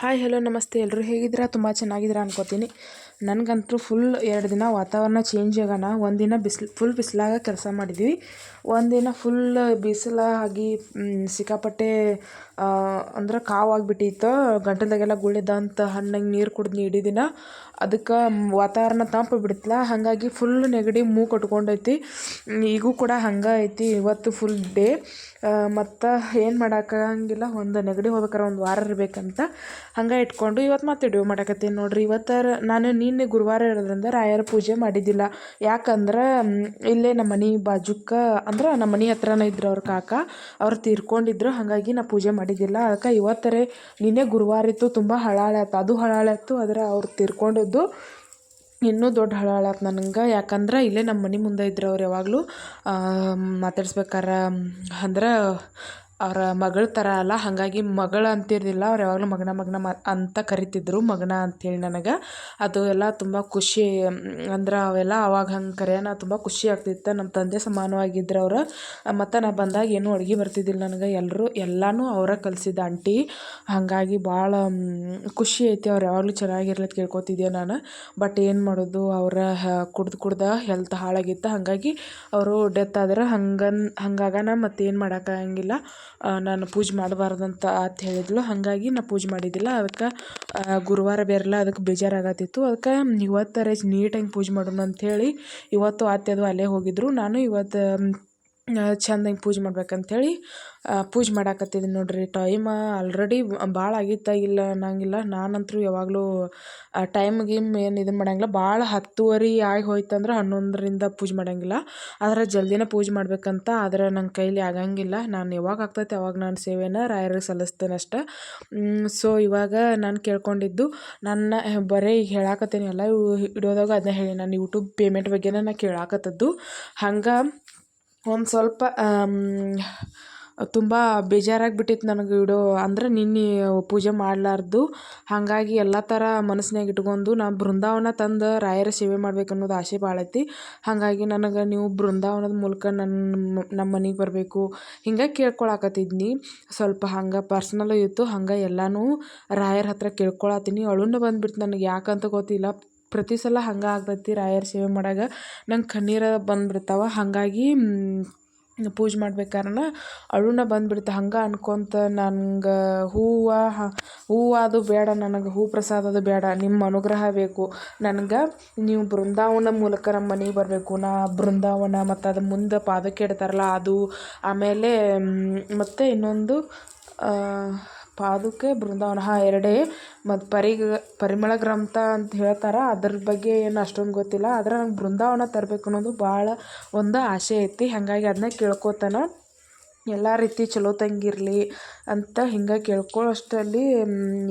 Hi hello ನಮಸ್ತೆ. ಎಲ್ಲರೂ ಹೇಗಿದ್ದೀರಾ? ತುಂಬ ಚೆನ್ನಾಗಿದ್ದೀರಾ ಅನ್ಕೋತೀನಿ. ನನಗಂತೂ ಫುಲ್ ಎರಡು ದಿನ ವಾತಾವರಣ ಚೇಂಜ್ ಆಗೋಣ. ಒಂದಿನ ಬಿಸಿಲು ಫುಲ್ ಬಿಸಿಲಾಗ ಕೆಲಸ ಮಾಡಿದ್ವಿ. ಒಂದಿನ ಫುಲ್ ಬಿಸಿಲಾಗಿ ಸಿಕ್ಕಾಪಟ್ಟೆ ಅಂದ್ರೆ ಕಾವಾಗಿಬಿಟ್ಟಿತ್ತು ಗಂಟಲ್ದಾಗೆಲ್ಲ ಗುಳಿದಂತ ಹಣ್ಣಂಗೆ ನೀರು ಕುಡ್ದು ಇಡೀ ದಿನ ಅದಕ್ಕೆ ವಾತಾವರಣ ತಂಪು ಬಿಡ್ತಲ್ಲ ಹಾಗಾಗಿ ಫುಲ್ ನೆಗಡಿ ಮೂ ಕಟ್ಕೊಂಡೈತಿ. ಈಗೂ ಕೂಡ ಹಂಗೆ ಐತಿ ಇವತ್ತು ಫುಲ್ ಡೇ ಮತ್ತು ಏನು ಮಾಡೋಕ್ಕಾಗಂಗಿಲ್ಲ ಒಂದು ನೆಗಡಿ ಹೋಗ್ಬೇಕಾರೆ ಒಂದು ವಾರ ಇರಬೇಕಂತ ಹಂಗೆ ಇಟ್ಕೊಂಡು ಇವತ್ತು ಮತ್ತೆ ವಿಡಿಯೋ ಮಾಡಕತ್ತೀನಿ ನೋಡ್ರಿ. ಇವತ್ತು ನಾನು ನಿನ್ನೆ ಗುರುವಾರ ಇರೋದ್ರಿಂದ ರಾಯರ ಪೂಜೆ ಮಾಡಿದ್ದಿಲ್ಲ. ಯಾಕಂದ್ರೆ ಇಲ್ಲೇ ನಮ್ಮ ಮನೆ ಬಾಜುಕ್ಕ, ಅಂದ್ರೆ ನಮ್ಮ ಮನೆ ಹತ್ರನೇ ಇದ್ರು ಅವ್ರ ಕಾಕ. ಅವ್ರು ತೀರ್ಕೊಂಡಿದ್ರು. ಹಾಗಾಗಿ ನಾ ಪೂಜೆ ಮಾಡಿದ್ದಿಲ್ಲ. ಅದಕ್ಕೆ ಇವತ್ತರೆ ನಿನ್ನೆ ಗುರುವಾರ ಇತ್ತು ತುಂಬ ಹಳಾಳಾಯ್ತು ಅದು ಹಳಾಳಾಯ್ತು ಆದರೆ ಅವ್ರು ತೀರ್ಕೊಂಡಿದ್ದು ಇನ್ನೂ ದೊಡ್ಡ ಹಳಾಳಾಯ್ತು ನನಗೆ. ಯಾಕಂದ್ರೆ ಇಲ್ಲೇ ನಮ್ಮ ಮನೆ ಮುಂದೆ ಇದ್ರೆ ಅವ್ರು ಯಾವಾಗಲೂ ಮಾತಾಡ್ಸ್ಬೇಕಾರ, ಅಂದ್ರೆ ಅವರ ಮಗಳ ಥರ ಅಲ್ಲ. ಹಾಗಾಗಿ ಮಗಳ ಅಂತಿರಲಿಲ್ಲ ಅವ್ರು ಯಾವಾಗಲೂ ಮಗನ ಮಗನ ಮ ಅಂತ ಕರಿತಿದ್ರು ಮಗನ ಅಂಥೇಳಿ ನನಗೆ. ಅದು ಎಲ್ಲ ತುಂಬ ಖುಷಿ, ಅಂದ್ರೆ ಅವೆಲ್ಲ ಅವಾಗ ಹಂಗೆ ಕರೆಯೋಣ ತುಂಬ ಖುಷಿ ಆಗ್ತಿತ್ತು. ನಮ್ಮ ತಂದೆ ಸಮಾನವಾಗಿದ್ರು ಅವರು. ಮತ್ತು ನಾ ಬಂದಾಗ ಏನೂ ಅಡುಗೆ ಬರ್ತಿದ್ದಿಲ್ಲ ನನಗೆ. ಎಲ್ಲರೂ ಎಲ್ಲನೂ ಅವರ ಕಲಿಸಿದ ಆಂಟಿ. ಹಾಗಾಗಿ ಭಾಳ ಖುಷಿ ಐತಿ. ಅವ್ರು ಯಾವಾಗಲೂ ಚೆನ್ನಾಗಿರ್ಲತ್ತು ಕೇಳ್ಕೊತಿದ್ದೆ ನಾನು. ಬಟ್ ಏನು ಮಾಡೋದು? ಅವರ ಕುಡ್ದು ಕುಡ್ದ ಹೆಲ್ತ್ ಹಾಳಾಗಿತ್ತು. ಹಾಗಾಗಿ ಅವರು ಡೆತ್ ಆದ್ರೆ ಹಂಗನ್, ಹಂಗಾಗನ ಮತ್ತೇನು ಮಾಡೋಕ್ಕಾಗಂಗಿಲ್ಲ ನಾನು ಪೂಜೆ ಮಾಡಬಾರ್ದಂತ ಅಂತ ಹೇಳಿದ್ಲು. ಹಾಗಾಗಿ ನಾ ಪೂಜೆ ಮಾಡಿದ್ದಿಲ್ಲ. ಅದಕ್ಕೆ ಗುರುವಾರ ಬೇರೆಲ್ಲ ಅದಕ್ಕೆ ಬೇಜಾರಾಗತ್ತಿತ್ತು. ಅದಕ್ಕೆ, ಇವತ್ತರೆ ನೀಟಾಗಿ ಪೂಜೆ ಮಾಡೋಣ ಅಂಥೇಳಿ ಇವತ್ತು ಆತ್ಯದು ಅಲ್ಲೇ ಹೋಗಿದ್ರು. ನಾನು ಇವತ್ತು ಚೆಂದಾಗಿ ಪೂಜೆ ಮಾಡ್ಬೇಕಂಥೇಳಿ ಪೂಜೆ ಮಾಡಾಕತ್ತಿದ್ದೀನಿ ನೋಡಿರಿ. ಟೈಮ್ ಆಲ್ರೆಡಿ ಭಾಳ ಆಗಿತ್ತು, ಇಲ್ಲ ಅನ್ನಂಗಿಲ್ಲ. ನಾನಂತೂ ಯಾವಾಗಲೂ ಟೈಮ್ ಗೀಮ್ ಏನು ಇದನ್ನು ಮಾಡಂಗಿಲ್ಲ. ಭಾಳ ಹತ್ತುವರೆ ಆಗಿ ಹೋಯ್ತಂದ್ರೆ ಹನ್ನೊಂದರಿಂದ ಪೂಜೆ ಮಾಡೋಂಗಿಲ್ಲ. ಆದರೆ ಜಲ್ದಿನೇ ಪೂಜೆ ಮಾಡ್ಬೇಕಂತ ಆದರೆ ನನ್ನ ಕೈಲಿ ಆಗಂಗಿಲ್ಲ. ನಾನು ಯಾವಾಗ ಆಗ್ತೈತೆ ಅವಾಗ ನಾನು ಸೇವೆನ ರಾಯರಿಗೆ ಸಲ್ಲಿಸ್ತೇನೆ ಅಷ್ಟೆ. ಸೊ ಇವಾಗ ನಾನು ಕೇಳ್ಕೊಂಡಿದ್ದು, ನನ್ನ, ಬರೀ ಈಗ ಹೇಳಾಕತ್ತೀನಿ ಎಲ್ಲ ವಿಡಿಯೋದಾಗ ಅದನ್ನ ಹೇಳಿ. ನಾನು ಯೂಟ್ಯೂಬ್ ಪೇಮೆಂಟ್ ಬಗ್ಗೆನೇ ನಾನು ಕೇಳಾಕತ್ತದ್ದು. ಹಂಗೆ ಒಂದು ಸ್ವಲ್ಪ ತುಂಬ ಬೇಜಾರಾಗ್ಬಿಟ್ಟಿತ್ತು ನನಗೆ ವಿಡಿಯೋ ಅಂದ್ರೆ ನಿನ್ನೆ ಪೂಜೆ ಮಾಡಲಾರ್ದು. ಹಾಗಾಗಿ ಎಲ್ಲ ಥರ ಮನಸ್ನ್ಯಾಗ ಇಟ್ಕೊಂಡು ನಾ ಬೃಂದಾವನ ತಂದು ರಾಯರ ಸೇವೆ ಮಾಡ್ಬೇಕು ಅನ್ನೋದು ಆಸೆ ಭಾಳ ಐತಿ. ಹಾಗಾಗಿ ನನಗೆ ನೀವು ಬೃಂದಾವನದ ಮೂಲಕ ನನ್ನ ನಮ್ಮ ಮನೆಗೆ ಬರಬೇಕು. ಹಿಂಗೆ ಕೇಳ್ಕೊಳಕತ್ತಿದ್ನಿ. ಸ್ವಲ್ಪ ಹಂಗೆ ಪರ್ಸ್ನಲ್ಲೂ ಇತ್ತು. ಹಂಗೆ ಎಲ್ಲನೂ ರಾಯರ ಹತ್ರ ಕೇಳ್ಕೊಳತ್ತೀನಿ. ಅಳುನ ಬಂದ್ಬಿಡ್ತು ನನಗೆ ಯಾಕಂತ ಗೊತ್ತಿಲ್ಲ. ಪ್ರತಿ ಸಲ ಹಂಗೆ ಆಗ್ತೈತಿ ರಾಯರ ಸೇವೆ ಮಾಡಾಗ ನಂಗೆ ಕಣ್ಣೀರು ಬಂದ್ಬಿಡ್ತಾವೆ. ಹಾಗಾಗಿ ಪೂಜೆ ಮಾಡ್ಬೇಕಾರನ ಅಳುನ ಬಂದ್ಬಿಡ್ತು. ಹಂಗೆ ಅನ್ಕೊಂತ ನನ್ಗೆ ಹೂವು ಹೂವು ಅದು ಬೇಡ, ನನಗೆ ಹೂ ಪ್ರಸಾದ ಅದು ಬೇಡ ನಿಮ್ಮ ಅನುಗ್ರಹ ಬೇಕು. ನನಗೆ ನೀವು ಬೃಂದಾವನ ಮೂಲಕ ನಮ್ಮ ಮನೆಗೆ ಬರಬೇಕು. ನಾ ಬೃಂದಾವನ ಮತ್ತು ಅದು ಮುಂದೆ ಪಾದಕ್ಕೆ ಇಡ್ತಾರಲ್ಲ, ಅದು, ಆಮೇಲೆ ಮತ್ತು ಇನ್ನೊಂದು ಪಾದುಕೆ ಬೃಂದಾವನ. ಹಾಂ, ಎರಡೇ. ಮತ್ತು ಪರಿಗ, ಪರಿಮಳ ಗ್ರಂಥ ಅಂತ ಹೇಳ್ತಾರೆ. ಅದ್ರ ಬಗ್ಗೆ ಏನು ಅಷ್ಟೊಂದು ಗೊತ್ತಿಲ್ಲ. ಆದ್ರೆ ನಂಗೆ ಬೃಂದಾವನ ತರಬೇಕು ಅನ್ನೋದು ಭಾಳ ಒಂದು ಆಸೆ ಐತಿ. ಹಾಗಾಗಿ ಅದನ್ನ ಕೇಳ್ಕೊತಾನೆ. ಎಲ್ಲ ರೀತಿ ಚಲೋ ತಂಗಿರಲಿ ಅಂತ ಹಿಂಗೆ ಕೇಳ್ಕೊಳ್ಳೋಷ್ಟರಲ್ಲಿ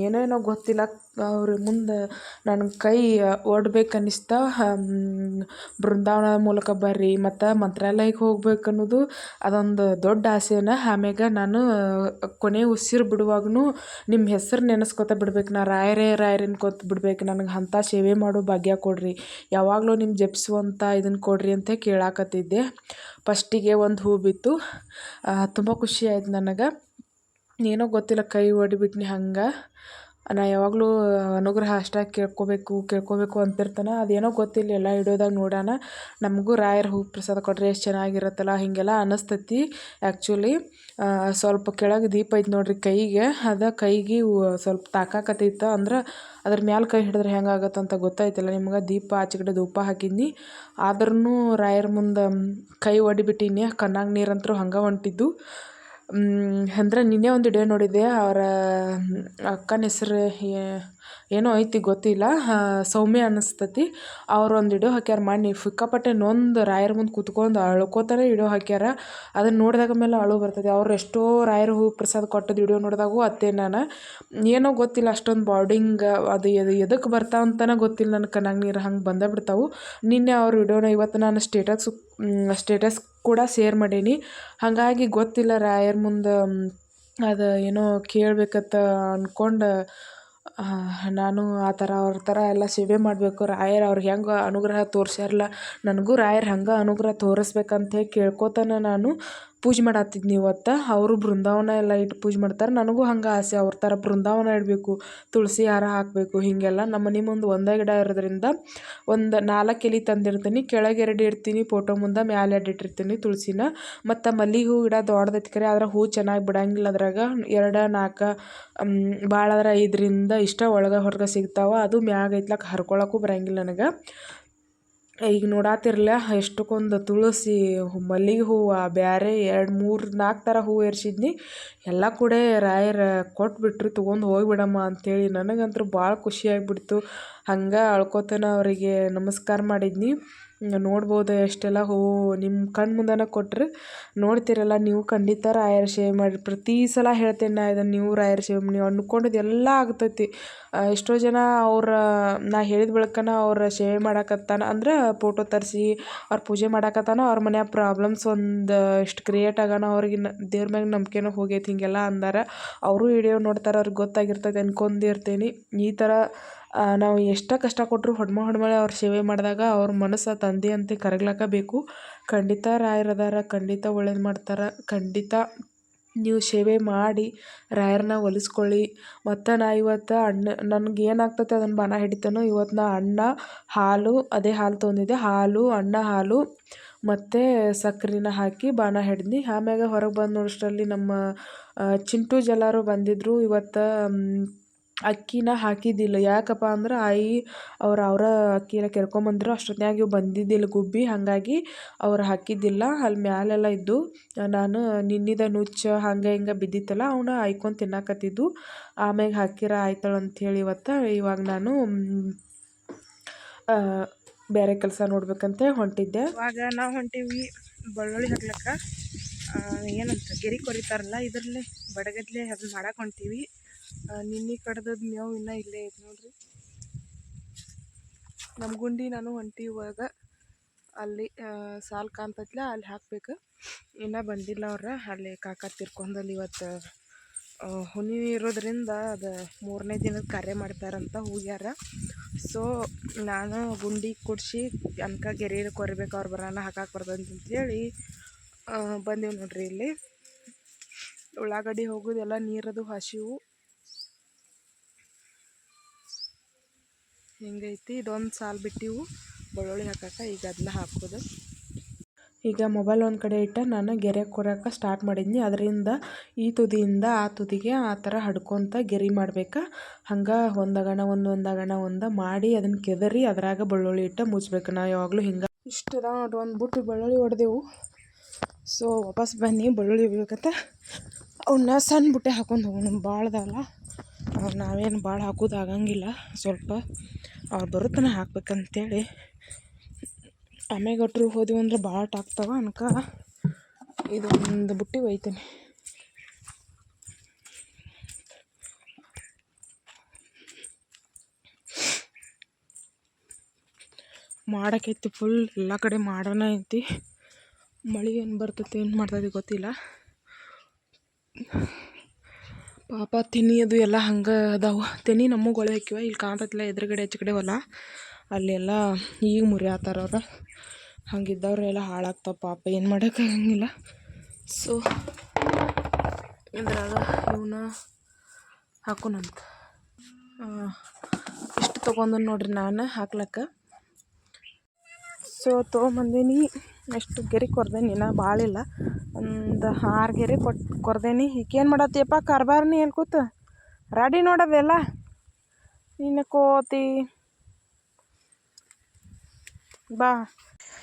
ಏನೇನೋ ಗೊತ್ತಿಲ್ಲ. ಅವ್ರ ಮುಂದೆ ನನ್ನ ಕೈ ಒಡ್ಬೇಕು ಅನ್ನಿಸ್ತ ಬೃಂದಾವನ ಮೂಲಕ ಬರ್ರಿ, ಮತ್ತು ಮಂತ್ರಾಲಯಕ್ಕೆ ಹೋಗ್ಬೇಕು ಅನ್ನೋದು ಅದೊಂದು ದೊಡ್ಡ ಆಸೆನ. ಆಮ್ಯಾಗ ನಾನು ಕೊನೆ ಉಸಿರು ಬಿಡುವಾಗ್ಲೂ ನಿಮ್ಮ ಹೆಸರು ನೆನೆಸ್ಕೊತ ಬಿಡ್ಬೇಕು, ನಾ ರಾಯರೇ ರಾಯರೇ ಅನ್ಕೊತ ಬಿಡ್ಬೇಕು, ನನಗೆ ಅಂಥ ಸೇವೆ ಮಾಡೋ ಭಾಗ್ಯ ಕೊಡ್ರಿ. ಯಾವಾಗಲೂ ನಿಮ್ಮ ಜಪಿಸುವಂಥ ಇದನ್ನು ಕೊಡ್ರಿ ಅಂತ ಕೇಳಾಕತ್ತಿದ್ದೆ. ಫಸ್ಟಿಗೆ ಒಂದು ಹೂ ಬಿತ್ತು. ತುಂಬ ಖುಷಿ ಆಯ್ತು ನನಗೆ. ಏನೋ ಗೊತ್ತಿಲ್ಲ, ಕೈ ಒಡಿಬಿಟ್ನಿ ಹಂಗೆ. ನಾ ಯಾವಾಗಲೂ ಅನುಗ್ರಹ ಅಷ್ಟೇ ಕೇಳ್ಕೊಬೇಕು ಕೇಳ್ಕೊಬೇಕು ಅಂತಿರ್ತಾನೆ. ಅದೇನೋ ಗೊತ್ತಿಲ್ಲ, ಎಲ್ಲ ವಿಡಿಯೋದಾಗ ನೋಡೋಣ ನಮಗೂ ರಾಯರ ಹೂ ಪ್ರಸಾದ ಕೊಟ್ಟರೆ ಎಷ್ಟು ಚೆನ್ನಾಗಿರುತ್ತಲ್ಲ, ಹೀಗೆಲ್ಲ ಅನ್ನಿಸ್ತೈತಿ ಆ್ಯಕ್ಚುಲಿ ಸ್ವಲ್ಪ ಕೆಳಗೆ ದೀಪ ಐತೆ ನೋಡ್ರಿ ಕೈಗೆ. ಅದು ಕೈಗೆ ಸ್ವಲ್ಪ ತಾಕಾಕತ್ತೈತೆ. ಅಂದ್ರೆ ಅದ್ರ ಮ್ಯಾಲೆ ಕೈ ಹಿಡಿದ್ರೆ ಹೆಂಗಾಗತ್ತೆ ಅಂತ ಗೊತ್ತಾಯ್ತಿಲ್ಲ. ನಿಮ್ಗೆ ದೀಪ ಆಚೆ ಕಡೆ ಧೂಪ ಹಾಕಿದ್ನಿ. ಆದ್ರೂ ರಾಯರ ಮುಂದೆ ಕೈ ಒಡಿಬಿಟ್ಟಿನಿ. ಕಣ್ಣಾಗ ನೀರಂತರೂ ಹಂಗೆ ಹೊಂಟಿದ್ದು. ಅಂದ್ರೆ ನಿನ್ನೆ ಒಂದು ವಿಡಿಯೋ ನೋಡಿದ್ದೆ, ಅವರ, ಅಕ್ಕನ ಹೆಸ್ರು ಏನೋ ಐತಿ ಗೊತ್ತಿಲ್ಲ ಸೌಮ್ಯ ಅನ್ನಿಸ್ತತಿ. ಅವ್ರು ಒಂದು ಇಡೋ ಹಾಕ್ಯಾರ ಮಣ್ಣಿ ಫಿಕ್ಕಾಪಟ್ಟೆ ನೊಂದು ರಾಯರ ಮುಂದೆ ಕೂತ್ಕೊಂಡು ಅಳ್ಕೋತಾರೆ ವಿಡಿಯೋ ಹಾಕ್ಯಾರ. ಅದನ್ನು ನೋಡಿದಾಗ ಮೇಲೆ ಅಳು ಬರ್ತದೆ ಅವ್ರು ಎಷ್ಟೋ ರಾಯರ ಹೂ ಪ್ರಸಾದ ಕೊಟ್ಟದ್ದು ವಿಡಿಯೋ ನೋಡಿದಾಗೂ ಅತ್ತೆ ನಾನು. ಏನೋ ಗೊತ್ತಿಲ್ಲ, ಅಷ್ಟೊಂದು ಬಾಡಿಂಗ್ ಅದು ಎದು ಎದಕ್ಕೆ ಬರ್ತಾವ ಅಂತಲೇ ಗೊತ್ತಿಲ್ಲ ನನ್ನ ಕಣ್ಣಾಗ ನೀರು ಹಂಗೆ ಬಂದೇ ಬಿಡ್ತಾವೆ. ನಿನ್ನೆ ಅವ್ರು ವಿಡಿಯೋನ ಇವತ್ತು ನಾನು ಸ್ಟೇಟಸ್ ಸ್ಟೇಟಸ್ ಕೂಡ ಸೇರ್ ಮಾಡೀನಿ. ಹಾಗಾಗಿ ಗೊತ್ತಿಲ್ಲ ರಾಯರ ಮುಂದೆ ಅದು ಏನೋ ಕೇಳ್ಬೇಕಂತ ಅಂದ್ಕೊಂಡು ನಾನು ಆ ಥರ ಅವ್ರ ಥರ ಎಲ್ಲ ಸೇವೆ ಮಾಡಬೇಕು. ರಾಯರ್ ಅವ್ರಿಗೆ ಹೆಂಗೆ ಅನುಗ್ರಹ ತೋರ್ಸ್ಯಾರಲ್ಲ ನನಗೂ ರಾಯರ್ ಹಂಗೆ ಅನುಗ್ರಹ ತೋರಿಸ್ಬೇಕಂತ ಹೇಳಿ ಕೇಳ್ಕೊತಾನೆ ನಾನು. ಪೂಜೆ ಮಾಡತ್ತಿದ್ನಿ ಇವತ್ತು ಅವರು ಬೃಂದಾವನ ಎಲ್ಲ ಇಟ್ಟು ಪೂಜೆ ಮಾಡ್ತಾರೆ. ನನಗೂ ಹಂಗೆ ಆಸೆ. ಅವ್ರ ಥರ ಬೃಂದಾವನ ಇಡಬೇಕು, ತುಳಸಿ ಹಾರ ಹಾಕಬೇಕು, ಹೀಗೆಲ್ಲ. ನಮ್ಮ ಮನೆ ಮುಂದೆ ಒಂದೇ ಗಿಡ ಇರೋದ್ರಿಂದ ಒಂದು ನಾಲ್ಕು ಎಲೆ ತಂದಿರ್ತೀನಿ. ಕೆಳಗೆ ಎರಡು ಇಡ್ತೀನಿ. ಫೋಟೋ ಮುಂದೆ ಮ್ಯಾಲೆ ಎರಡು ಇಟ್ಟಿರ್ತೀನಿ ತುಳಸಿನ. ಮತ್ತು ಮಲ್ಲಿಗೆ ಹೂ ಗಿಡ ದೊಡ್ಡದೈತಿ ಕರೆ. ಆದ್ರೆ ಹೂ ಚೆನ್ನಾಗಿ ಬಿಡಂಗಿಲ್ಲ ಅದ್ರಾಗ. ಎರಡು, ನಾಲ್ಕು ಭಾಳ ಆದ್ರೆ ಐದರಿಂದ ಇಷ್ಟ ಒಳಗೆ ಹೊರಗೆ ಸಿಗ್ತಾವೆ. ಅದು ಮ್ಯಾಗ ಐತ್ಲಕ್ಕ ಹರ್ಕೊಳಕ್ಕೂ ಬರಂಗಿಲ್ಲ ನನಗೆ. ಈಗ ನೋಡಾತಿರ್ಲ, ಎಷ್ಟಕ್ಕೊಂದು ತುಳಸಿ ಮಲ್ಲಿಗೆ ಹೂವು ಬೇರೆ ಎರಡು ಮೂರು ನಾಲ್ಕು ಥರ ಹೂವು ಏರ್ಸಿದ್ನಿ. ಎಲ್ಲ ಕೂಡ ರಾಯರ ಕೊಟ್ಬಿಟ್ರು ತೊಗೊಂಡು ಹೋಗ್ಬಿಡಮ್ಮ ಅಂಥೇಳಿ ನನಗಂತೂ ಭಾಳ ಖುಷಿ ಹಂಗೆ ಅಳ್ಕೊತನ ಅವರಿಗೆ ನಮಸ್ಕಾರ ಮಾಡಿದ್ನಿ. ನೋಡ್ಬೋದು ಎಷ್ಟೆಲ್ಲ ಹೋ ನಿಮ್ಮ ಕಣ್ಣ ಮುಂದೆನೇ ಕೊಟ್ರು. ನೋಡ್ತೀರಲ್ಲ, ನೀವು ಖಂಡಿತ ರಾಯರ ಸೇವೆ ಮಾಡಿರಿ ಪ್ರತಿ ಸಲ ಹೇಳ್ತೇನೆ ನಾ ಇದನ್ನು, ನೀವು ರಾಯರ ಸೇವೆ ನೀವು ಅಂದ್ಕೊಂಡಿದ್ದು ಎಲ್ಲ ಆಗ್ತೈತಿ. ಎಷ್ಟೋ ಜನ ಅವ್ರ, ನಾ ಹೇಳಿದ ಬಳಿಕನ ಅವ್ರ ಸೇವೆ ಮಾಡಕತ್ತಾನ, ಅಂದ್ರೆ ಫೋಟೋ ತರಿಸಿ, ಅವ್ರ ಪೂಜೆ ಮಾಡಕತ್ತಾನ, ಅವ್ರ ಮನ್ಯಾಗ ಪ್ರಾಬ್ಲಮ್ಸ್ ಒಂದು ಇಷ್ಟು ಕ್ರಿಯೇಟ್ ಆಗಾನ ಅವ್ರಿಗೆ ದೇವ್ರ ಮ್ಯಾಗ ನಂಬಿಕೆನೂ ಹೋಗೈತಿ ಹೀಗೆಲ್ಲ ಅಂದಾರ. ಅವರು ವಿಡಿಯೋ ನೋಡ್ತಾರೆ, ಅವ್ರಿಗೆ ಗೊತ್ತಾಗಿರ್ತೈತೆ, ಅನ್ಕೊಂಡಿರ್ತೀನಿ. ಈ ಥರ ನಾವು ಎಷ್ಟೇ ಕಷ್ಟ ಕೊಟ್ಟರು ಹೊಡ್ಮ ಹೊಡ್ಮಳೆ ಅವ್ರ ಸೇವೆ ಮಾಡಿದಾಗ ಅವ್ರ ಮನಸ್ಸು ತಂದೆಯಂತೆ ಕರಗ್ಲಕ್ಕ ಬೇಕು ಖಂಡಿತ ರಾಯರದಾರ ಖಂಡಿತ ಒಳ್ಳೇದು ಮಾಡ್ತಾರೆ, ಖಂಡಿತ ನೀವು ಸೇವೆ ಮಾಡಿ ರಾಯರನ್ನ ಒಲಿಸ್ಕೊಳ್ಳಿ. ಮತ್ತು ನಾ ಇವತ್ತು ಅಣ್ಣ, ನನ್ಗೆ ಏನಾಗ್ತೈತೆ ಅದನ್ನು ಬಾನ ಹಿಡಿತೇನೋ, ಇವತ್ತು ನಾ ಅನ್ನ ಹಾಲು, ಅದೇ ಹಾಲು ತೊಗೊಂಡಿದ್ದೆ, ಹಾಲು ಅನ್ನ ಹಾಲು, ಮತ್ತು ಸಕ್ಕರೆನ ಹಾಕಿ ಬಾಣ ಹಿಡ್ದು ಆಮ್ಯಾಗ ಹೊರಗೆ ಬಂದು ನೋಡೋಷ್ಟರಲ್ಲಿ ನಮ್ಮ ಚಿಂಟು ಜಲ್ಲಾರು ಬಂದಿದ್ದರು ಇವತ್ತು ಅಕ್ಕಿನ ಹಾಕಿದ್ದಿಲ್ಲ. ಯಾಕಪ್ಪ ಅಂದ್ರೆ ಆಯಿ ಅವ್ರು ಅವರ ಅಕ್ಕಿನ ಕೆರ್ಕೊಂಬಂದ್ರು ಅಷ್ಟೊತ್ನ್ಯಾಗ ಇವು ಬಂದಿದ್ದಿಲ್ಲ ಗುಬ್ಬಿ. ಹಾಗಾಗಿ ಅವ್ರು ಹಾಕಿದ್ದಿಲ್ಲ. ಅಲ್ಲಿ ಮ್ಯಾಲೆಲ್ಲ ಇದ್ದು ನಾನು ನಿನ್ನಿದ ನುಚ್ಚ ಹಂಗೆ ಹಿಂಗೆ ಬಿದ್ದಿತ್ತಲ್ಲ ಅವನ್ನ ಆಯ್ಕೊಂಡು ತಿನ್ನಕತ್ತಿದ್ದು. ಆಮ್ಯಾಗ ಹಾಕಿರ ಆಯ್ತಳ ಅಂಥೇಳಿ ಇವತ್ತು. ಇವಾಗ ನಾನು ಬೇರೆ ಕೆಲಸ ನೋಡ್ಬೇಕಂತ ಹೊಂಟಿದ್ದೆ. ಇವಾಗ ನಾವು ಹೊಂಟೀವಿ ಬೆಳ್ಳುಳ್ಳಿ ಹಾಕ್ಲಕ್ಕ ಏನಂತ ಗೆರಿ ಕೊರಿತಾರಲ್ಲ ಇದರಲ್ಲೇ, ಬಡಗದ್ಲೆ ಅದನ್ನ ಮಾಡಕ್ಕೆ ಹೊಂಟೀವಿ. ನಿನ್ನೆ ಕಡ್ದದ ಮೇವು ಇನ್ನೂ ಇಲ್ಲೇ ಐತೆ ನೋಡ್ರಿ. ನಮ್ಮ ಗುಂಡಿ ನಾನು ಹೊಂಟಿ ಇವಾಗ ಅಲ್ಲಿ ಸಾಲು ಕಾಣ್ತೈತ್ಲ, ಅಲ್ಲಿ ಹಾಕ್ಬೇಕು. ಇನ್ನೂ ಬಂದಿಲ್ಲ ಅವ್ರ, ಅಲ್ಲಿ ಕಾಕ ತಿರ್ಕೊಂಡಲ್ಲಿ ಇವತ್ತು ಹುನಿ ಇರೋದ್ರಿಂದ ಅದು ಮೂರನೇ ದಿನದ ಕಾರ್ಯ ಮಾಡ್ತಾರಂತ ಹೋಗ್ಯಾರ ಸೊ ನಾನು ಗುಂಡಿ ಕುಡಿಸಿ ಅನ್ಕ ಗೆರೆ ಕೊರಿಬೇಕು ಅವ್ರು ಬರೋಣ ಹಾಕಕ್ಕೆ ಬರ್ತಂತ ಅಂತೇಳಿ ಬಂದೀವಿ ನೋಡ್ರಿ ಇಲ್ಲಿ. ಉಳ್ಳಾಗಡ್ಡಿ ಹೋಗೋದೆಲ್ಲ ನೀರದು ಹಸಿವು. ಹಿಂಗೈತಿ, ಇದೊಂದು ಸಾಲು ಬಿಟ್ಟಿವು. ಬೆಳ್ಳುಳ್ಳಿ ಹಾಕಕ್ಕೆ ಈಗ ಅದನ್ನ ಹಾಕೋದು ಈಗ ಮೊಬೈಲ್ ಒಂದು ಕಡೆ ಇಟ್ಟ ನಾನು ಗೆರೆ ಕೊರಕ್ಕೆ ಸ್ಟಾರ್ಟ್ ಮಾಡಿದ್ನಿ. ಅದರಿಂದ ಈ ತುದಿಯಿಂದ ಆ ತುದಿಗೆ ಆ ಥರ ಹಡ್ಕೊತ ಗೆರೆ ಮಾಡ್ಬೇಕು. ಹಂಗೆ ಒಂದಗಣ ಒಂದು ಒಂದಗಣ ಒಂದು ಮಾಡಿ ಅದನ್ನು ಕೆದರಿ ಅದ್ರಾಗ ಬೆಳ್ಳುಳ್ಳಿ ಇಟ್ಟು ಮುಚ್ಚಬೇಕು ನಾವು ಯಾವಾಗಲೂ ಹಿಂಗೆ ಇಷ್ಟು ನೋಡ್ರಿ ಒಂದು ಬುಟ್ಟು ಬೆಳ್ಳುಳ್ಳಿ ಹೊಡೆದೆವು ಸೊ ವಾಪಸ್ ಬನ್ನಿ, ಬೆಳ್ಳುಳ್ಳಿ ಬೇಕಂತ ಅವನ್ನ ಸಣ್ಣ ಬುಟ್ಟೆ ಹಾಕೊಂಡು ಹೋಗೋಣ ಭಾಳ ಅದಾವಲ್ಲ ನಾವೇನು ಭಾಳ ಹಾಕೋದು ಆಗಂಗಿಲ್ಲ. ಸ್ವಲ್ಪ ಅವ್ರು ಬರುತ್ತನ ಹಾಕ್ಬೇಕಂತೇಳಿ. ಆಮ್ಯಾಗಟ್ರು ಹೋದ್ವಿ ಅಂದ್ರೆ ಭಾಳ ಟಾಕ್ತಾವ ಅನ್ಕ ಇದೊಂದು ಬುಟ್ಟಿ ಒಯ್ತೀನಿ. ಮಾಡಕ್ಕೈತಿ ಫುಲ್ ಎಲ್ಲ ಕಡೆ ಮಾಡೋಣ ಐತಿ. ಮಳೆ ಏನು ಬರ್ತೈತಿ ಏನು ಮಾಡ್ತೈತಿ ಗೊತ್ತಿಲ್ಲ. ಪಾಪ ತೆನಿ ಅದು ಎಲ್ಲ ಹಂಗೆ ಅದಾವ. ತೆನಿ ನಮಗೆ ಗೊಳೆ ಹಾಕಿವ. ಇಲ್ಲಿ ಕಾಣ್ತೈತಿಲ್ಲ, ಎದುರುಗಡೆ ಹೆಚ್ಚು ಕಡೆ ಹೊಲ. ಅಲ್ಲೆಲ್ಲ ಈಗ ಮುರಿಯಾತಾರ ಅವ್ರು. ಹಂಗಿದ್ದವ್ರೆಲ್ಲ ಹಾಳಾಗ್ತಾವ ಪಾಪ, ಏನು ಮಾಡೋಕ್ಕಾಗಂಗಿಲ್ಲ ಸೊ ಇದ್ರಾಗ ಇವನ್ನ ಹಾಕೋಣಂತ ಇಷ್ಟು ತೊಗೊಂಡು ನೋಡ್ರಿ ನಾನು ಹಾಕ್ಲಕ್ಕ. ಸೊ ತೊಗೊಂಬಂದೀನಿ. ಎಷ್ಟು ಗೆರೆ ಕೊರ್ದೇನಿ ಭಾಳ ಇಲ್ಲ. ಒಂದು ಆರು ಗೆರೆ ಕೊಟ್ಟು ಕೊರ್ದೇನಿ. ಈಕೇನು ಮಾಡತ್ತೀಯಪ್ಪ? ಕಾರ್ಬಾರ್ನಿ ಏನು ಕೂತು? ರಾಡಿ ನೋಡೋದೆಲ್ಲ? ನೀನು ಕೋತಿ. ಬಾ.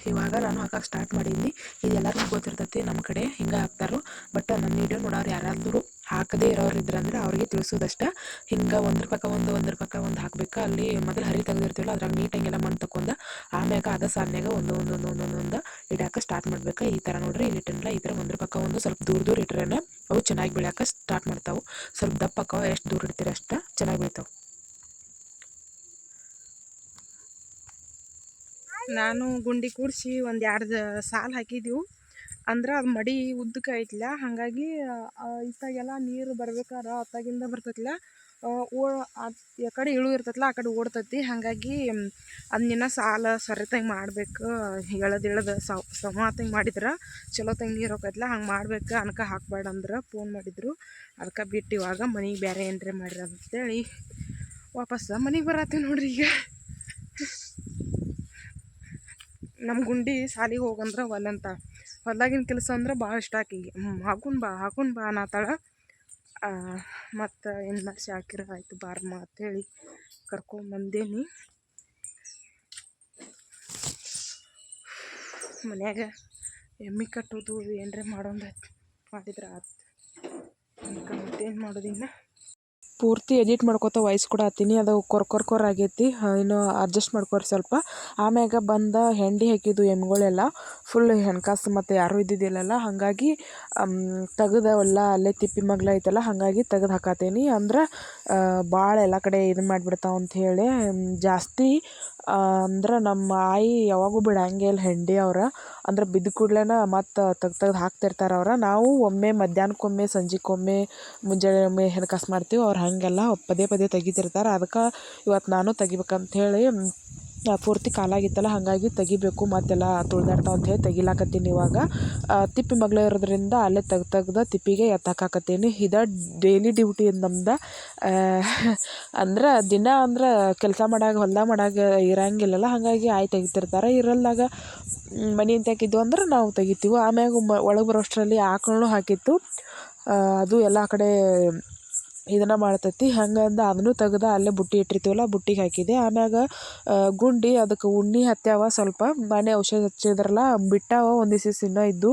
ಇವಾಗ ನಾನು ಹಾಕಕ್ಕೆ ಸ್ಟಾರ್ಟ್ ಮಾಡೀನಿ ಇದೆಲ್ಲರಿಗೂ ಗೊತ್ತಿರ್ತೈತಿ ನಮ್ಮ ಕಡೆ ಹಿಂಗೆ ಹಾಕ್ತಾರೋ ಬಟ್ ನನ್ನ ವೀಡಿಯೋ ನೋಡೋರು ಯಾರಾದರೂ ಹಾಕದೇ ಇರೋರು ಇದ್ರಂದ್ರೆ ಅವ್ರಿಗೆ ತಿಳಿಸೋದಷ್ಟೇ. ಹಿಂಗೆ ಒಂದ್ರ ಪಕ್ಕ ಒಂದು, ಒಂದ್ರ ಪಕ್ಕ ಒಂದು ಹಾಕ್ಬೇಕು? ಅಲ್ಲಿ ಮೊದಲು ಹರಿ ತೆಗೆದಿರ್ತೀವಲ್ಲ ಅದ್ರಾಗ ನೀಟಾಗೆಲ್ಲ ಮಣ್ಣು ತಕೊಂಡ ಆಮ್ಯಾಗ ಅದ ಸಾದ್ನ್ಯಾಗ ಒಂದು ಒಂದು ಒಂದೊಂದು ಒಂದು ಇಡಾಕ ಸ್ಟಾರ್ಟ್ ಮಾಡ್ಬೇಕು? ಈ ಥರ ನೋಡ್ರಿ, ಇಲ್ಲಿ ಇಟ್ಟನಲ್ಲ ಈ ಥರ ಒಂದ್ರ ಪಕ್ಕ ಒಂದು ಸ್ವಲ್ಪ ದೂರ ದೂರ ಇಟ್ರೇನ ಅವು ಚೆನ್ನಾಗಿ ಬೆಳ್ಯಾಕ ಸ್ಟಾರ್ಟ್ ಮಾಡ್ತಾವೆ. ಸ್ವಲ್ಪ ದಪ್ಪ ಎಷ್ಟು ದೂರ ಇಡ್ತೀರ ಅಷ್ಟು ಚೆನ್ನಾಗಿ ಬೀಳ್ತಾವೆ. ನಾನು ಗುಂಡಿ ಕೂಡಿಸಿ ಒಂದು ಎರಡು ಸಾಲು ಹಾಕಿದ್ದೀವಿ ಅಂದ್ರೆ ಅದು ಮಡಿ ಉದ್ದಕ್ಕೆ ಐತಿಲ್ಲ ಹಾಗಾಗಿ ಇತ್ತಾಗೆಲ್ಲ ನೀರು ಬರ್ಬೇಕಾದ್ರೆ ಅತ್ತಾಗಿಂದ ಬರ್ತೈತಿಲ್ಲ ಓ, ಆ ಕಡೆ ಇಳು ಇರ್ತೈತಲ್ಲ ಆ ಕಡೆ ಓಡ್ತೈತಿ, ಹಾಗಾಗಿ ಅದನ್ನ ಸಾಲ ಸರಿತಂಗೆ ಮಾಡ್ಬೇಕು ಎಳ್ದು ಇಳದು ಸವ್ ಸಮತಂಗೆ ಮಾಡಿದ್ರೆ ಚಲೋತಂಗೆ ನೀರು ಹೋಗೈತಲ್ಲ ಹಂಗೆ ಮಾಡ್ಬೇಕು ಅನ್ಕ ಹಾಕ್ಬೇಡ ಅಂದ್ರೆ ಫೋನ್ ಮಾಡಿದ್ರು ಅದಕ್ಕೆ ಬಿಟ್ಟು ಇವಾಗ ಮನೆಗೆ ಬೇರೆ ಏನ್ರೆ ಮಾಡ್ರಿ ಅಂತೇಳಿ ವಾಪಸ್ ಮನೆಗೆ ಬರತ್ತೀವಿ ನೋಡ್ರಿ ಈಗ. ನಮ್ಮ ಗುಂಡಿ ಸಾಲಿಗೆ ಹೋಗಂದ್ರೆ ಒಲ್ಲಂತ ಹೊಲ್ದಾಗಿನ ಕೆಲಸ ಅಂದ್ರೆ ಭಾಳ ಇಷ್ಟ ಆಕಿಗೆ. ಹಾಕೊಂಡು ಬಾ ಹಾಕೊಂಡು ಬಾ ಅನ್ನತ್ತಾಳ ಮತ್ತು ಏನು ಶಾಕಿರ ಆಯಿತು ಬಾರಮ್ಮ ಅಂತೇಳಿ ಕರ್ಕೊಂಬಂದೇನಿ ಮನ್ಯಾಗ ಎಮ್ಮೆ ಕಟ್ಟೋದು ಏನರೇ ಮಾಡೋದು ಮಾಡಿದ್ರೆ ಆತು. ಮತ್ತೇನು ಮಾಡೋದಿನ್ನ ಇನ್ನು? ಪೂರ್ತಿ ಎಡಿಟ್ ಮಾಡ್ಕೊತ ವಾಯ್ಸ್ ಕೂಡ ಹತ್ತೀನಿ ಅದು ಕೊರ್ ಕೊರ್ ಕೊರ್ ಆಗೈತಿ. ಇನ್ನು ಅಡ್ಜಸ್ಟ್ ಮಾಡ್ಕೊರಿ ಸ್ವಲ್ಪ. ಆಮ್ಯಾಗ ಬಂದ ಹೆಂಡಿ ಹಾಕಿದ್ದು ಎಮ್ಗಳೆಲ್ಲ ಫುಲ್ ಹೆಣ್ಕಾಸು ಮತ್ತು ಯಾರೂ ಇದ್ದಿದ್ದಿಲ್ಲಲ್ಲ. ಹಾಗಾಗಿ ತೆಗೆದ ಎಲ್ಲ ಅಲ್ಲೇ ತಿಪ್ಪಿ ಮಗ್ಲ ಐತಲ್ಲ, ಹಾಗಾಗಿ ತೆಗೆದು ಹಾಕತ್ತೀನಿ ಅಂದ್ರೆ ಭಾಳ ಎಲ್ಲ ಕಡೆ ಇದು ಮಾಡಿಬಿಡ್ತಾವ ಹೇಳಿ ಜಾಸ್ತಿ ಅಂದ್ರೆ ನಮ್ಮ ಆಯಿ ಯಾವಾಗೂ ಬಿಡಂಗಿಲ್ಲ ಹೆಂಡಿ ಅವ್ರ. ಅಂದ್ರೆ ಬಿದ್ದ ಕೂಡ್ಲೇನ ಮತ್ತೆ ತೆಗ್ದು ತೆಗ್ದು ಹಾಕ್ತಿರ್ತಾರೆ ಅವ್ರು. ನಾವು ಒಮ್ಮೆ ಮಧ್ಯಾಹ್ನಕ್ಕೊಮ್ಮೆ ಸಂಜೆಗೊಮ್ಮೆ ಮುಂಜಾನೆ ಒಮ್ಮೆ ಹೆಣ್ಕಾಸು ಮಾಡ್ತೀವಿ ಅವ್ರು ಹಾಗೆಲ್ಲ ಪದೇ ಪದೇ ತೆಗಿತಿರ್ತಾರೆ. ಅದಕ್ಕೆ ಇವತ್ತು ನಾನು ತೆಗಿಬೇಕಂತ ಹೇಳಿ ಪೂರ್ತಿ ಕಾಲಾಗಿತ್ತಲ್ಲ, ಹಾಗಾಗಿ ತೆಗಿಬೇಕು, ಮತ್ತೆಲ್ಲ ತುಳ್ದಾಡ್ತಾವ ಹೇಳಿ ತೆಗಿಲಾಕತ್ತೀನಿ ಇವಾಗ. ತಿಪ್ಪಿ ಮಗ್ಲು ಇರೋದ್ರಿಂದ ಅಲ್ಲೇ ತೆಗ್ದು ತೆಗ್ದು ತಿಪ್ಪಿಗೆ ಎತ್ತಾಕತ್ತೀನಿ ಇದು ಡೈಲಿ ಡ್ಯೂಟಿ ನಮ್ದು. ಅಂದ್ರೆ ದಿನ ಅಂದ್ರೆ ಕೆಲಸ ಮಾಡಾಗ ಹೊಲ್ದಾಗ ಮಾಡಾಗ ಇರಂಗಿಲ್ಲಲ್ಲ, ಹಾಗಾಗಿ ಆಯ್ ತೆಗಿತಿರ್ತಾರೆ ಇರಲ್ದಾಗ ಮನೆ ಅಂತ ಅಂದ್ರೆ ನಾವು ತೆಗಿತೀವಿ. ಆಮ್ಯಾಗ ಒಳಗೆ ಬರೋಷ್ಟರಲ್ಲಿ ಆಕಳನ್ನು ಹಾಕಿತ್ತು. ಅದು ಎಲ್ಲ ಕಡೆ ಇದನ್ನು ಮಾಡ್ತೈತಿ. ಹಂಗಂದು ಅದನ್ನು ತೆಗೆದು ಅಲ್ಲೇ ಬುಟ್ಟಿ ಇಟ್ಟಿರ್ತೀವಲ್ಲ ಬುಟ್ಟಿಗೆ ಹಾಕಿದೆ. ಆಮ್ಯಾಗ ಗುಂಡಿ, ಅದಕ್ಕೆ ಉಣ್ಣಿ ಹತ್ಯಾವ ಸ್ವಲ್ಪ. ಮನೆ ಔಷಧ ಹಚ್ಚಿದ್ರಲ್ಲ, ಬಿಟ್ಟಾವ, ಒಂದು ದಿವಸ ಇನ್ನೂ ಇದ್ದು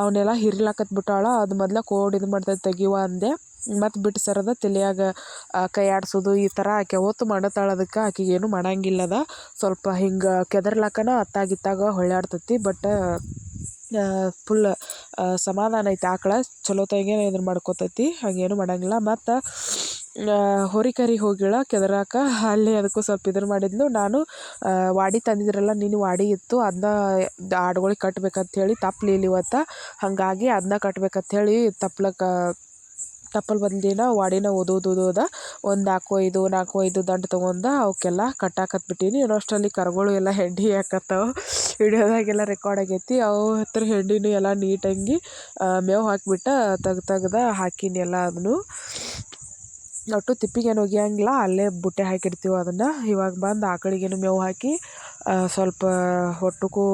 ಅವನ್ನೆಲ್ಲ ಹಿರ್ಲಾಕತ್ ಬಿಟ್ಟಾಳ. ಅದು ಮೊದ್ಲು ಕೋಡ್ ಇದು ಮಾಡ್ತೈತೆ ತೆಗಿವ ಅಂದೆ. ಮತ್ತು ಬಿಟ್ಟು ಸರದ ತಲೆಯಾಗ ಕೈ ಆಡಿಸೋದು ಈ ಥರ ಆಕೆ ಹೊತ್ತು ಮಾಡತ್ತಾಳ ಅದಕ್ಕೆ ಆಕೆಗೆ ಏನು ಮಾಡಂಗಿಲ್ಲದ. ಸ್ವಲ್ಪ ಹಿಂಗೆ ಕೆದರ್ಲಾಕನ ಅತ್ತಾಗಿತ್ತಾಗ ಹೊಳ್ಯಾಡ್ತೈತಿ. ಬಟ್ ಫುಲ್ ಸಮಾಧಾನ ಐತೆ ಆಕಳ ಚಲೋತ್ತಾಗೆ ಇದನ್ನು ಮಾಡ್ಕೊತೈತಿ. ಹಾಗೇನು ಮಾಡಂಗಿಲ್ಲ. ಮತ್ತು ಹೋರಿಕರಿ ಹೋಗಿಳ, ಕೆದರಾಕ. ಅಲ್ಲಿ ಅದಕ್ಕೂ ಸ್ವಲ್ಪ ಇದ್ರ ಮಾಡಿದ್ಲು. ನಾನು ವಾಡಿ ತಂದಿದ್ರಲ್ಲ, ನೀನು ವಾಡಿ ಇತ್ತು. ಅದನ್ನ ಆಡುಗಳಿಗೆ ಕಟ್ಬೇಕಂತ ಹೇಳಿ ತಪ್ಲಿಲ್ಲ ಇವತ್ತು. ಹಾಗಾಗಿ ಅದನ್ನ ಕಟ್ಬೇಕಂತ ಹೇಳಿ ತಪ್ಲಕ್ಕೆ ತಪ್ಪಲ್ ಬಂದಿನ ವಾಡಿನ ಓದೋದು ಓದೋದ ಒಂದು ನಾಲ್ಕು ಐದು ನಾಲ್ಕು ಐದು ದಂಡು ತೊಗೊಂಡು ಅವಕ್ಕೆಲ್ಲ ಕಟ್ಟಾಕತ್ಬಿಟ್ಟೀನಿ. ಅಷ್ಟರಲ್ಲಿ ಕರುಗಳು ಎಲ್ಲ ಹೆಂಡಿ ಹಾಕತ್ತಾವ. ವಿಡಿಯೋದಾಗೆಲ್ಲ ರೆಕಾರ್ಡ್ ಆಗೈತಿ. ಅವು ಹತ್ರ ಹೆಂಡಿನೂ ಎಲ್ಲ ನೀಟಾಗಿ ಮೇವು ಹಾಕಿಬಿಟ್ಟು ತೆಗ್ದು ತೆಗ್ದು ಹಾಕೀನಿ ಎಲ್ಲ ಅದನ್ನು ಒಟ್ಟು ತಿಪ್ಪಿಗೇನು ಒಗಿಯಂಗಿಲ್ಲ, ಅಲ್ಲೇ ಬುಟ್ಟೆ ಹಾಕಿರ್ತೀವಿ ಅದನ್ನು. ಇವಾಗ ಬಂದು ಆಕಳಿಗೇನು ಮೇವು ಹಾಕಿ ಸ್ವಲ್ಪ ಒಟ್ಟಕ್ಕೂ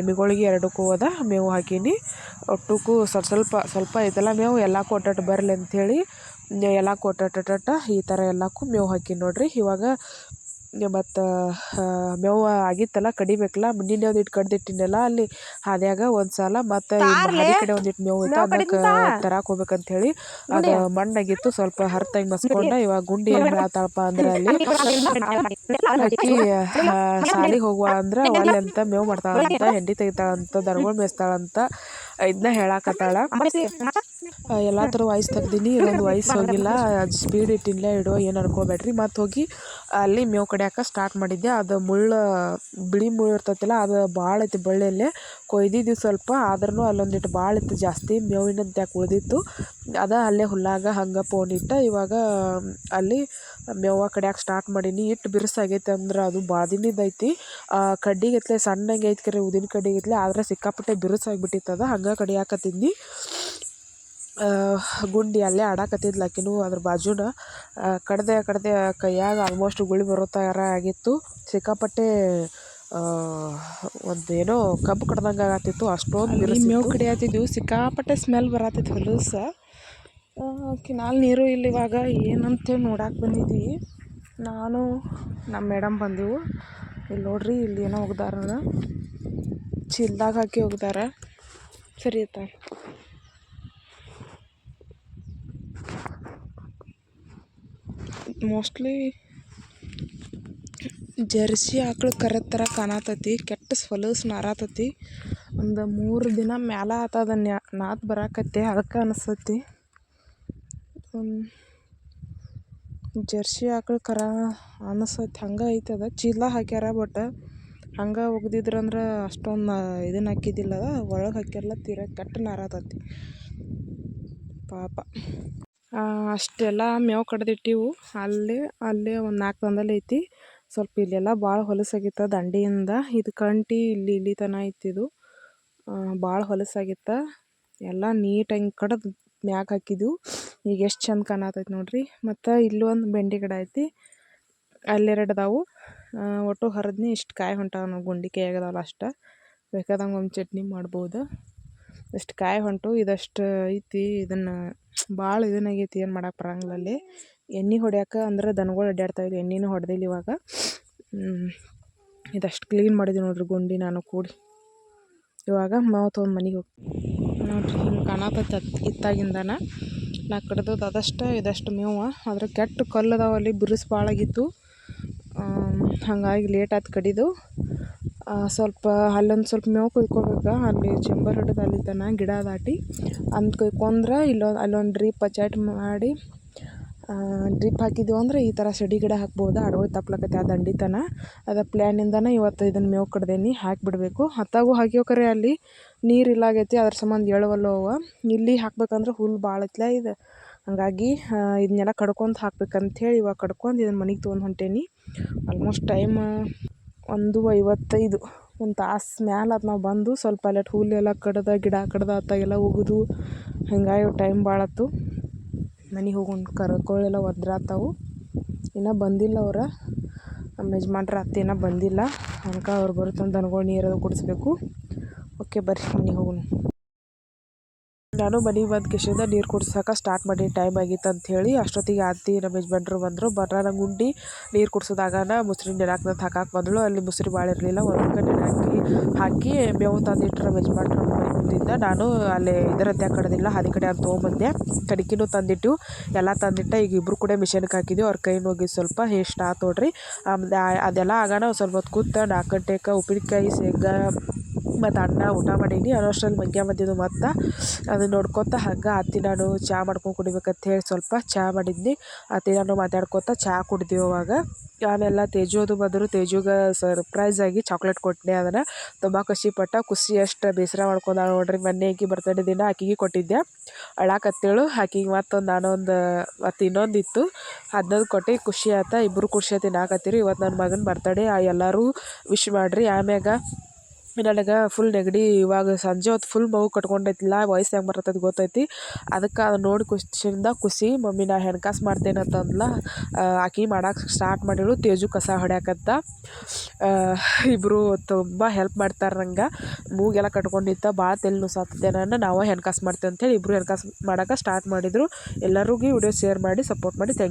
ಎಮ್ಮಿಗಳಿಗೆ ಎರಡಕ್ಕೂ ಹೋದ ಮೇವು ಹಾಕೀನಿ. ಒಟ್ಟಕ್ಕೂ ಸ್ವಲ್ಪ ಸ್ವಲ್ಪ ಸ್ವಲ್ಪ ಐತಲ್ಲ ಮೇವು ಎಲ್ಲ ಕೊಟ್ಟಟ್ ಬರಲಿ ಅಂಥೇಳಿ ಎಲ್ಲ ಕೊಟ್ಟಟ್ಟಟ ಈ ಥರ ಎಲ್ಲಕ್ಕೂ ಮೇವು ಹಾಕೀನಿ ನೋಡಿರಿ. ಇವಾಗ ಮತ್ತು ಮೇವು ಆಗಿತ್ತಲ್ಲ ಕಡಿಬೇಕಲ್ಲ ನಿನ್ನೆ ಇಟ್ಟು ಕಡ್ದಿಟ್ಟಿನಲ್ಲ ಅಲ್ಲಿ ಹಾದ್ಯಾಗ ಒಂದು ಸಲ ಮತ್ತು ಹಾದಿ ಕಡೆ ಒಂದಿಟ್ಟು ಮೇವು ಇತ್ತು ಅದಕ್ಕೆ ತರಕ್ಕೆ ಹೋಗ್ಬೇಕಂತ ಹೇಳಿ ಅದು ಮಣ್ಣಾಗಿತ್ತು ಸ್ವಲ್ಪ ಹರ್ತಂಗೆ ಮಸ್ಕೊಂಡ ಇವಾಗ ಗುಂಡಿ ಹೇಳತ್ತಾಳಪ್ಪ ಅಂದ್ರೆ ಅಲ್ಲಿ. ಅಕ್ಕಿ ಶಾಲೆಗೆ ಹೋಗುವ ಅಂದ್ರೆ ಒಳ್ಳೆ ಅಂತ ಮೇವು ಮಾಡ್ತಾಳಂತ ಹೆಂಡಿ ತೆಗಿತಾಳಂತ ದನಗಳು ಮೇಯಿಸ್ತಾಳಂತ. ಇದನ್ನ ಹೇಳಾಕತ್ತಾಳ. ಎಲ್ಲ ಥರ ವಾಯ್ಸ್ ತೆಗ್ದೀನಿ ಇದೊಂದು ವಾಯ್ಸ್ ಹೋಗಿಲ್ಲ. ಅದು ಸ್ಪೀಡ್ ಇಟ್ಟಿಲ್ಲ ಇಡೋ, ಏನು ಅನ್ಕೋಬೇಡ್ರಿ. ಮತ್ತು ಹೋಗಿ ಅಲ್ಲಿ ಮೇವು ಕಡಿಯಾಕ ಸ್ಟಾರ್ಟ್ ಮಾಡಿದ್ದೆ. ಅದು ಮುಳ್ಳು, ಬಿಳಿ ಮುಳ್ಳು ಇರ್ತೈತಲ್ಲ, ಅದು ಭಾಳ ಐತಿ ಬಳ್ಳಿಯಲ್ಲೇ. ಕೊಯ್ದಿದ್ದು ಸ್ವಲ್ಪ ಆದ್ರೂ ಅಲ್ಲೊಂದಿಟ್ಟು ಭಾಳ ಇತ್ತು ಜಾಸ್ತಿ. ಮೇವಿನಂತ ಯಾಕೆ ಉಳಿದಿತ್ತು. ಅದು ಅಲ್ಲೇ ಹುಲ್ಲಾಗ ಹಂಗೆ ಫೋನ್ ಇಟ್ಟು, ಇವಾಗ ಅಲ್ಲಿ ಮೇವು ಕಡಿಯಾಕ ಸ್ಟಾರ್ಟ್ ಮಾಡೀನಿ. ಇಟ್ಟು ಬಿರುಸಾಗೈತೆ ಅಂದ್ರೆ ಅದು ಭಾಳ ದಿನದೈತಿ ಸಣ್ಣಂಗೆ ಸಣ್ಣಗೆ ಐತಿ ಕರೆ, ಉದಿನ ಕಡ್ಡಿಗತ್ಲೆ ಆದರೆ ಸಿಕ್ಕಾಪಟ್ಟೆ ಬಿರುಸಾಗಿಬಿಟ್ಟಿತ್ತದ ಅದು. ಹಂಗೆ ಕಡಿಯಾಕತ್ತಿದ್ನಿ ಗುಂಡಿ ಅಲ್ಲೇ ಆಡಾಕತ್ತಿದ್ಲು ಆಕಿನೂ ಅದ್ರ ಬಾಜುನ. ಕಡ್ದೆ ಕಡ್ದೆ ಕೈಯಾಗ ಆಲ್ಮೋಸ್ಟ್ ಗುಳಿ ಬರೋ ಥರ ಆಗಿತ್ತು. ಸಿಕ್ಕಾಪಟ್ಟೆ ಒಂದು ಏನೋ ಕಬ್ಬು ಕಡ್ದಂಗೆ ಆಗತ್ತಿತ್ತು. ಅಷ್ಟೊಂದು ಮೇವು ಕಡಿಯಾತಿದ್ವು ಸಿಕ್ಕಾಪಟ್ಟೆ ಸ್ಮೆಲ್ ಬರತ್ತಿತ್ತು ಹೊಲಸ ಕಿನಾಲ್ ನೀರು ಇಲ್ಲ ಇವಾಗ. ಏನಂತೇಳಿ ನೋಡಕ್ಕೆ ಬಂದಿದ್ವಿ. ನಾನು ನಮ್ಮ ಮೇಡಮ್ ಬಂದೆವು. ಇಲ್ಲಿ ನೋಡ್ರಿ ಇಲ್ಲಿ ಏನೋ ಹೋಗ್ದಾರ. ಚೀಲ್ದಾಗ ಹಾಕಿ ಒಗ್ದಾರ ಸರಿ ಆಯ್ತಾ ಮೋಸ್ಟ್ಲಿ ಜರ್ಸಿ ಆಕಳು ಕರೆ ಥರ ಕಾಣತತಿ, ಕೆಟ್ಟ ಸೊಲಸ್ ನಾರತತಿ. ಒಂದು ಮೂರು ದಿನ ಮ್ಯಾಲ ಆತದ ನಾತ್ ಬರಾಕತ್ತೆ, ಅದಕ್ಕೆ ಅನಿಸ್ತೈತಿ ಜರ್ಸಿ ಆಕಳು ಕರ ಅನಿಸತ್, ಹಂಗೆ ಐತದ. ಚೀಲ ಹಾಕ್ಯಾರ ಬಟ್ ಹಂಗೆ ಒಗ್ದಿದ್ರಂದ್ರೆ ಅಷ್ಟೊಂದು ಇದನ್ನ ಹಾಕಿದ್ದಿಲ್ಲ ಒಳಗೆ ಹಾಕಿರಲ್ಲ ತೀರಾ ಕೆಟ್ಟ ನಾರಾತತಿ ಪಾಪ. ಅಷ್ಟೆಲ್ಲ ಮೇವು ಕಡ್ದಿಟ್ಟಿವು. ಅಲ್ಲೇ ಅಲ್ಲೇ ಒಂದು ನಾಲ್ಕು ತಂದಲ್ಲಿ ಐತಿ. ಸ್ವಲ್ಪ ಇಲ್ಲೆಲ್ಲ ಭಾಳ ಹೊಲಸಾಗಿತ್ತ ದಂಡಿಯಿಂದ. ಇದು ಕಂಟಿ ಇಲ್ಲಿ ಇಲ್ಲಿ ತನ ಐತಿದು ಭಾಳ ಹೊಲಸಾಗಿತ್ತ. ಎಲ್ಲ ನೀಟಾಗಿ ಕಡ್ದು ಮ್ಯಾಗ ಹಾಕಿದ್ವು. ಈಗ ಎಷ್ಟು ಚಂದ ಕಾಣತೈತಿ ನೋಡ್ರಿ. ಮತ್ತು ಇಲ್ಲೂ ಒಂದು ಬೆಂಡೆ ಗಿಡ ಐತಿ. ಅಲ್ಲೆರಡು ಅದಾವು ಒಟ್ಟು ಹರಿದ್ನಿ ಇಷ್ಟು ಕಾಯಿ ಹೊಂಟಾವ ನಾವು ಗುಂಡಿ ಕೈಯಾಗದಾವಲ್ಲ ಅಷ್ಟು. ಬೇಕಾದಂಗೆ ಒಂದು ಚಟ್ನಿ ಮಾಡ್ಬೋದು. ಇಷ್ಟು ಕಾಯಿ ಹೊಂಟು ಇದಷ್ಟು ಐತಿ ಇದನ್ನು ಭಾಳ ಇದನ್ನಾಗೈತಿ ಏನು ಮಾಡಕ್ಕೆ ಬರಂಗಿಲ್ಲ ಅಲ್ಲಿ. ಎಣ್ಣೆ ಹೊಡ್ಯಾಕ ಅಂದ್ರೆ ದನಗಳು ಅಡ್ಡಾಡ್ತಾವೆ ಎಣ್ಣೆನೂ ಹೊಡೆದಿಲ್ಲ ಇವಾಗ. ಇದಷ್ಟು ಕ್ಲೀನ್ ಮಾಡಿದ್ವಿ ನೋಡ್ರಿ ಗುಂಡಿ ನಾನು ಕೂಡಿ. ಇವಾಗ ಮಾವು ತೊಗೊಂಡು ಮನೆಗೆ ಹೋಗಿ ನೋಡ್ರಿ ಹಿಂಗೆ ಕಾಣತೈತೆ ಇತ್ತಾಗಿಂದನ. ನಾ ಕಡ್ದದ್ದು ಅದಷ್ಟು ಇದಷ್ಟು ಮೇವು. ಆದ್ರೆ ಕೆಟ್ಟ ಕಲ್ಲು ಅದಾವ ಅಲ್ಲಿ ಬಿರುಸು ಭಾಳ ಆಗಿತ್ತು. ಆಮ್, ಹಾಗಾಗಿ ಲೇಟ್ ಆಯ್ತು ಕಡಿದು. ಸ್ವಲ್ಪ ಅಲ್ಲೊಂದು ಸ್ವಲ್ಪ ಮೇವು ಕುಯ್ಕೋಬೇಕು. ಅಲ್ಲಿ ಚೆಂಬರ್ ಹಿಡಿದು ಅಲ್ಲಿ ತನ ಗಿಡ ದಾಟಿ ಅಂದ್ ಕುಯ್ಕೊಂಡ್ರೆ ಇಲ್ಲೊಂದು ಅಲ್ಲೊಂದು ಡ್ರಿಪ್ ಪಚಾಟ್ ಮಾಡಿ ಡ್ರಿಪ್ ಹಾಕಿದ್ವು ಅಂದ್ರೆ ಈ ಥರ ಸಡಿ ಗಿಡ ಹಾಕ್ಬೋದು. ಅಡವಿ ತಪ್ಲಕತ್ತೆ ಆ ದಂಡಿ ತನ. ಅದ ಪ್ಲ್ಯಾನಿಂದನೇ ಇವತ್ತು ಇದನ್ನು ಮೇವು ಕಡ್ದೇನಿ, ಹಾಕಿಬಿಡ್ಬೇಕು. ಹತ್ತಾಗೂ ಹಾಕ್ಯೋಕರೆ ಅಲ್ಲಿ ನೀರು ಇಲ್ಲ ಆಗೈತಿ ಅದ್ರ ಸಂಬಂಧ ಹೇಳುವಲ್ಲ ಅವ. ಇಲ್ಲಿ ಹಾಕ್ಬೇಕಂದ್ರೆ ಹುಲ್ಲು ಭಾಳ ಇದು. ಹಾಗಾಗಿ ಇದನ್ನೆಲ್ಲ ಕಡ್ಕೊಂತ ಹಾಕ್ಬೇಕಂಥೇಳಿ ಇವಾಗ ಕಡ್ಕೊಂಡು ಇದನ್ನು ಮನೆಗೆ ತೊಗೊಂಡು ಹೊಂಟೇನಿ. ಆಲ್ಮೋಸ್ಟ್ ಟೈಮ್ ಒಂದು ಐವತ್ತೈದು ಒಂದು ತಾಸು ಮ್ಯಾಲ ಅದು ನಾವು ಬಂದು ಸ್ವಲ್ಪ ಅಲ್ಲಟ್ ಹುಲ್ಲೆಲ್ಲ ಕಡ್ದು, ಗಿಡ ಕಡ್ದು ಅತ್ತಾಗೆಲ್ಲ ಒಗೆದು ಹಿಂಗಾಗಿ ಟೈಮ್ ಭಾಳ ಆಯ್ತು ಮನೆಗೆ ಹೋಗೋಣ ಕರ್ಕೊಳ್ಳೆಲ್ಲ ಒದ್ರಾತಾವು. ಇನ್ನೂ ಬಂದಿಲ್ಲ ಅವ್ರು. ನಮ್ಮ ಯಜಮಾನ್ರ ಅತ್ತೆ ಇನ್ನೂ ಬಂದಿಲ್ಲ. ಅನ್ಕ ಅವ್ರು ಬರುತ್ತಂದು ದನಗಳು ನೀರು ಕುಡಿಸ್ಬೇಕು. ಓಕೆ, ಬರ್ರಿ ಮನೆಗೆ ಹೋಗೋಣ. ನಾನು ಮನೆ ಬಂದು ಕಿಶಿಂದ ನೀರು ಕುಡ್ಸಕ್ಕೆ ಸ್ಟಾರ್ಟ್ ಮಾಡಿ ಟೈಮ್ ಆಗಿತ್ತು ಅಂಥೇಳಿ ಅಷ್ಟೊತ್ತಿಗೆ ಆತಿ ನಮ್ಮ ಯಜಮಾನ್ರು ಬಂದರು ಬರೋಣ ಗುಂಡಿ ನೀರು ಕುಡ್ಸೋದಾಗನ ಮುಸ್ರಿ ನೆನಾಕ್ದಂತ ಹಾಕಕ್ಕೆ ಬಂದಳು. ಅಲ್ಲಿ ಮುಸ್ರಿ ಭಾಳ ಇರಲಿಲ್ಲ. ಒಂದು ಕಡೆ ಹಾಕಿ ಹಾಕಿ ಮೇವು ತಂದಿಟ್ರು ನಮ್ಮ ಯಜಮಾನ್ರು ಮನೆ ಮುಂದಿಂದ ನಾನು ಅಲ್ಲಿ ಇದರದ್ದೇ ಕಡದಿಲ್ಲ, ಅದೇ ಕಡೆ ಅಂತ ತೊಗೊಂಬಂದೆ. ಕಡಿಕಿನೂ ತಂದಿಟ್ಟು ಎಲ್ಲ ತಂದಿಟ್ಟ. ಈಗ ಇಬ್ಬರು ಕೂಡ ಮಿಷನ್ಗೆ ಹಾಕಿದ್ವಿ. ಅವ್ರ ಕೈ ಹೋಗಿ ಸ್ವಲ್ಪ ಹೇಸ್ಟ್ ಆತು ನೋಡ್ರಿ. ಅದೆಲ್ಲ ಆಗೋಣ ಸ್ವಲ್ಪ ಹೊತ್ತು ಕೂತ ನಾಲ್ಕು ಗಂಟೆಗೆ ಉಪ್ಪಿನಕಾಯಿ, ಶೇಂಗಾ ಮತ್ತು ಅನ್ನ, ಊಟ ಮಾಡೀನಿ. ಅನ್ನೋಷ್ಟ್ರಲ್ಲಿ ಮಂಗ್ಯ ಬಂದಿದ್ದು ಮತ್ತು ಅದನ್ನ ನೋಡ್ಕೊತ ಹಂಗೆ ಅತ್ತಿ ನಾನು ಚಹಾ ಮಾಡ್ಕೊಂಡು ಕುಡಿಬೇಕಂತ ಹೇಳಿ ಸ್ವಲ್ಪ ಚಹಾ ಮಾಡಿದ್ನಿ. ಅತ್ತಿ ನಾನು ಮಾತಾಡ್ಕೊತ ಚಹಾ ಕುಡಿದ್ವಿ ಅವಾಗ. ಆಮೇಲೆ ತೇಜು ಅದು ಬಂದರು. ತೇಜುಗೆ ಸರ್ಪ್ರೈಸ್ ಆಗಿ ಚಾಕ್ಲೇಟ್ ಕೊಟ್ಟೆ ಅದನ್ನು. ತುಂಬ ಖುಷಿಪಟ್ಟ ಖುಷಿ ಅಷ್ಟು ಬೇಸರ ಮಾಡ್ಕೊಂಡಾಳ ನೋಡ್ರಿ ಮೊನ್ನೆ ಆಕಿ ಬರ್ತಡೇ ದಿನ ಆಕಿಗೆ ಕೊಟ್ಟಿದ್ದೆ. ಅಳಾಕತ್ತೇಳು. ಆಕಿಗೆ ಮತ್ತೊಂದು ನಾನೊಂದು, ಮತ್ತು ಇನ್ನೊಂದು ಇತ್ತು ಅದನ್ನೊಂದು ಕೊಟ್ಟು. ಖುಷಿ ಆಯ್ತಾ ಇಬ್ಬರು ಖುಷಿ ತಿನ್ನಾಕತ್ತೀರಿ ಇವತ್ತು ನನ್ನ ಮಗನ ಬರ್ತಡೇ ಎಲ್ಲರೂ ವಿಶ್ ಮಾಡಿರಿ. ಆಮ್ಯಾಗ ನನಗೆ ಫುಲ್ ನೆಗಡಿ, ಇವಾಗ ಸಂಜೆ ಹೊತ್ತು ಫುಲ್ ಮಗು ಕಟ್ಕೊಂಡೈತಿಲ್ಲ ವಯಸ್ಸು ಹೆಂಗೆ ಬರ್ತೈತಿ ಗೊತ್ತೈತಿ. ಅದಕ್ಕೆ ಅದು ನೋಡಿ ಖುಷಿಯಿಂದ ಖುಷಿ ಮಮ್ಮಿ ನಾ ಹೆಣ್ಕಾಸು ಮಾಡ್ತೇನೆ ಅಂತಂದ್ಲ. ಆಕಿ ಮಾಡಕ್ಕೆ ಸ್ಟಾರ್ಟ್ ಮಾಡಿಳು, ತೇಜು ಕಸ ಹೊಡ್ಯಾಕತ್ತ. ಇಬ್ಬರು ತುಂಬ ಹೆಲ್ಪ್ ಮಾಡ್ತಾರೆ ನಂಗೆ. ಮೂಗೆಲ್ಲ ಕಟ್ಕೊಂಡಿತ್ತ ಭಾಳ ತಲೆ ನುಸಾತಿದ್ದೆ ನಾನು ನಾವು ಹೆಣ್ಕಾಸು ಮಾಡ್ತೇವೆ ಅಂತೇಳಿ ಇಬ್ಬರು ಹೆಣ್ಕಾಸು ಮಾಡೋಕೆ ಸ್ಟಾರ್ಟ್ ಮಾಡಿದರು. ಎಲ್ಲರಿಗೂ ವಿಡಿಯೋ ಶೇರ್ ಮಾಡಿ ಸಪೋರ್ಟ್ ಮಾಡಿ ಥ್ಯಾಂಕ್